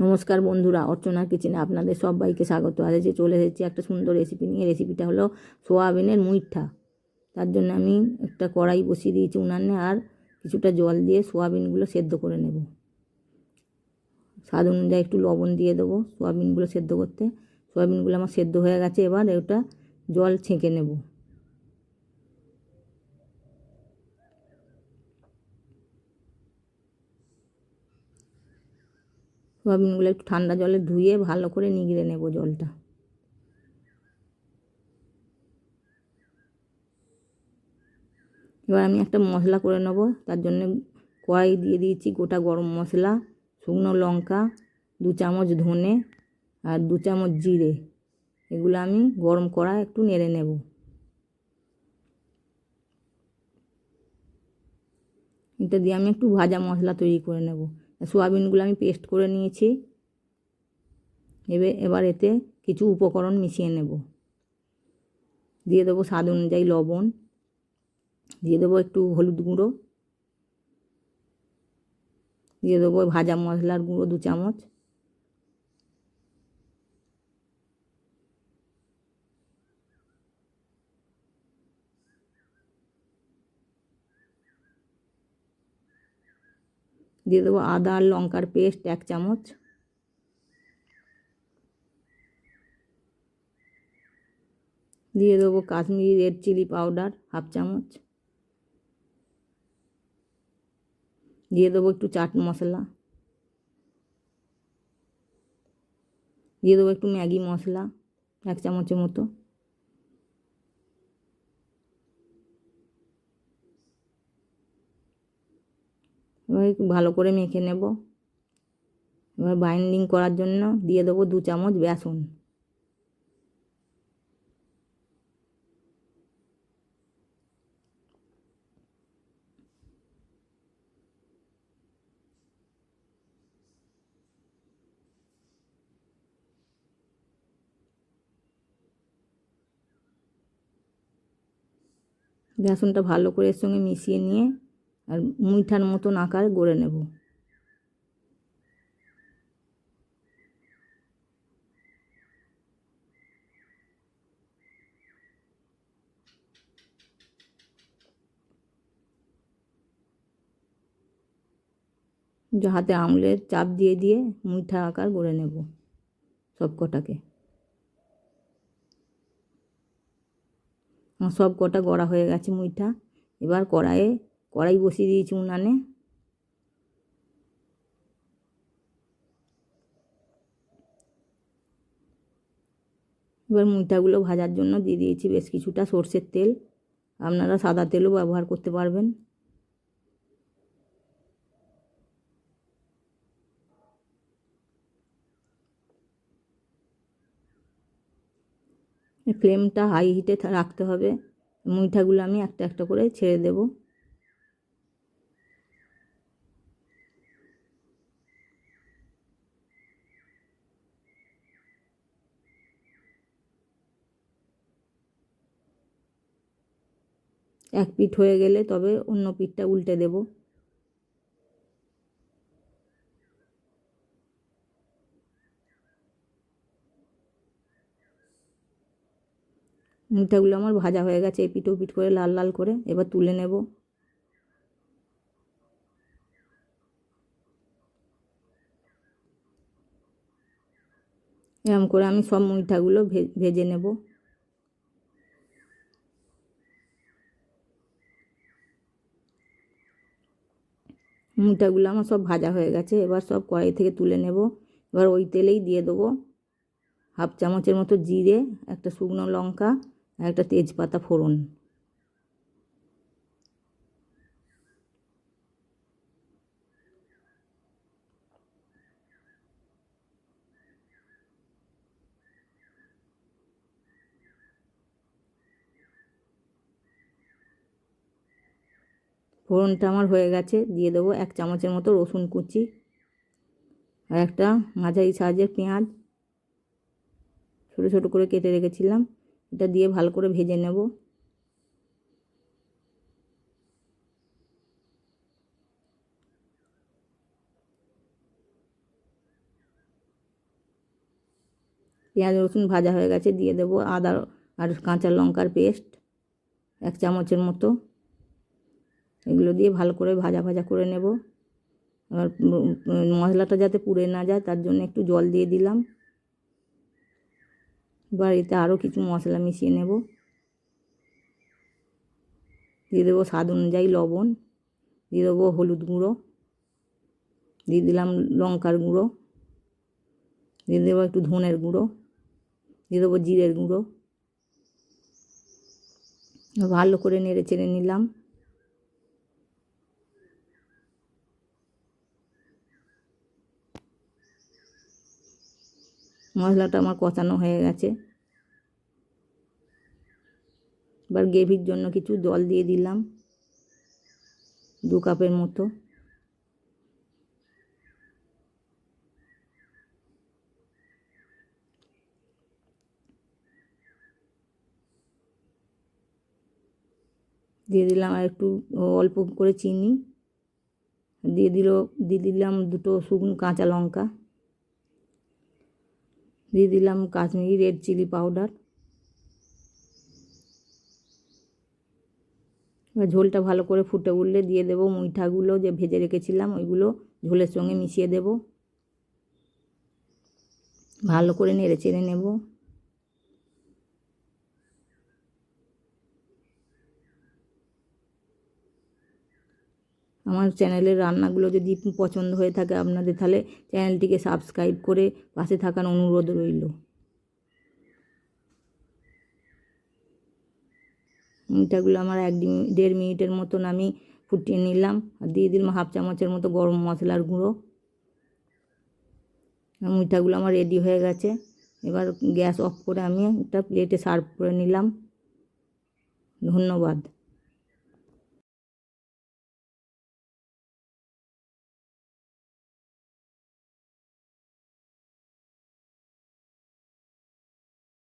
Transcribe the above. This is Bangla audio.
নমস্কার বন্ধুরা অর্চনার কিচেনে আপনাদের সবাইকে স্বাগত। আজ যে চলে এসেছি একটা সুন্দর রেসিপি নিয়ে। রেসিপিটা হলো সোয়াবিনের মুইঠা। তার জন্য আমি একটা কড়াই বসিয়ে দিয়েছি উনানে আর কিছুটা জল দিয়ে সোয়াবিনগুলো সেদ্ধ করে নেব। স্বাদ অনুযায়ী একটু লবণ দিয়ে দেবো সোয়াবিনগুলো সেদ্ধ করতে। সোয়াবিনগুলো আমার সেদ্ধ হয়ে গেছে, এবার ওটা জল ছেঁকে নেব। সোয়াবিনগুলো একটু ঠান্ডা জলে ধুয়ে ভালো করে নিগড়ে নেব জলটা। এবার আমি একটা মশলা করে নেব, তার জন্য কড়াই দিয়ে দিয়েছি গোটা গরম মশলা, শুকনো লঙ্কা, দু চামচ ধনে আর দু চামচ জিরে। এগুলো আমি গরম কড়া একটু নেড়ে নেব। এটা দিয়ে আমি একটু ভাজা মশলা তৈরি করে নেব। সোয়াবিনগুলো আমি পেস্ট করে নিয়েছি। এবার এবার এতে কিছু উপকরণ মিশিয়ে নেব। দিয়ে দেবো স্বাদ অনুযায়ী লবণ। দিয়ে দেবো একটু হলুদ গুঁড়ো। দিয়ে দেবো ভাজা মশলার গুঁড়ো দু চামচ। দিয়ে দেবো আদা আর লঙ্কার পেস্ট, এক চামচ। দিয়ে দেবো Kashmiri red chilli powder, half চামচ। দিয়ে দেবো একটু চাট মশলা। দিয়ে দেবো একটু ম্যাগি মশলা, এক চামচের মতো। ভালো করে মেখে নেব। এবার বাইন্ডিং করার জন্য দিয়ে দেবো দু চামচ বেসন। বেসনটা ভালো করে এর সঙ্গে মিশিয়ে নিয়ে আর মুইঠার মতন আকার গড়ে নেব। হাতে আঙুলের চাপ দিয়ে দিয়ে মুইঠা আকার গড়ে নেব সব কটাকে। সব কটা গড়া হয়ে গেছে মুইঠা। এবার কড়াইয়ে কড়াই বসিয়ে দিয়েছি উনানে। এবার মুইটাগুলো ভাজার জন্য দিয়ে দিয়েছি বেশ কিছুটা সর্ষের তেল। আপনারা সাদা তেলও ব্যবহার করতে পারবেন। ফ্লেমটা হাই হিটে রাখতে হবে। মুইঠাগুলো আমি একটা একটা করে ছেড়ে দেবো। এক পিঠ হয়ে গেলে তবে অন্য পিঠটা উল্টে দেব। মিঠাগুলো আমার ভাজা হয়ে গেছে এই পিঠো পিঠ করে লাল লাল করে এবার তুলে নেব। এরম করে আমি সব মুইঠাগুলো ভেজে নেব। মুটাগুলো আমার সব ভাজা হয়ে গেছে, এবার সব কড়াই থেকে তুলে নেব। এবার ওই তেলেই দিয়ে দেবো হাফ চামচের মতো জিরে, একটা শুকনো লঙ্কা একটা তেজপাতা ফোড়ন। ফোড়নটা আমার হয়ে গেছে, দিয়ে দেবো এক চামচের মতো রসুন কুচি আর একটা মাঝারি সাইজের পেঁয়াজ। ছোটো ছোটো করে কেটে রেখেছিলাম, এটা দিয়ে ভালো করে ভেজে নেব। পেঁয়াজ, রসুন ভাজা হয়ে গেছে, দিয়ে দেবো আদা আর কাঁচা লঙ্কার পেস্ট এক চামচের মতো। এগুলো দিয়ে ভালো করে ভাজা ভাজা করে নেব। এবার মশলাটা যাতে পুড়ে না যায়, তার জন্য একটু জল দিয়ে দিলাম। এবার এতে আরও কিছু মশলা মিশিয়ে নেব। দিয়ে দেবো স্বাদ অনুযায়ী লবণ, দিয়ে দেবো হলুদ গুঁড়ো, দিয়ে দিলাম লঙ্কার গুঁড়ো, দিয়ে দেবো একটু ধনের গুঁড়ো, দিয়ে দেবো জিরের গুঁড়ো। ভালো করে নেড়ে চেড়ে নিলাম। মশলাটা আমার কষানো হয়ে গেছে। এবার গ্রেভির জন্য কিছু জল দিয়ে দিলাম। দু কাপের মতো। দিয়ে দিলাম আর একটু অল্প করে চিনি। দিয়ে দিল, দিয়ে দিলাম দুটো শুকনো কাঁচা লঙ্কা। দিয়ে দিলাম কাশ্মীরি রেড চিলি পাউডার। ঝোলটা ভালো করে ফুটে উঠলে দিয়ে দেবো মুইঠাগুলো যে ভেজে রেখেছিলাম, ওইগুলো ঝোলের সঙ্গে মিশিয়ে দেব। ভালো করে নেড়ে চেড়ে নেব। আমার চ্যানেলের রান্নাগুলো যদি পছন্দ হয়ে থাকে আপনাদের, তাহলে চ্যানেলটিকে সাবস্ক্রাইব করে পাশে থাকার অনুরোধ রইল। মিঠাগুলো আমার এক দেড় মিনিটের মতন আমি ফুটিয়ে নিলাম। আর দিয়ে দিলাম হাফ চামচের মতো গরম মশলার গুঁড়ো। মিঠাগুলো আমার রেডি হয়ে গেছে। এবার গ্যাস অফ করে আমি একটা প্লেটে সার্ভ করে নিলাম। ধন্যবাদ।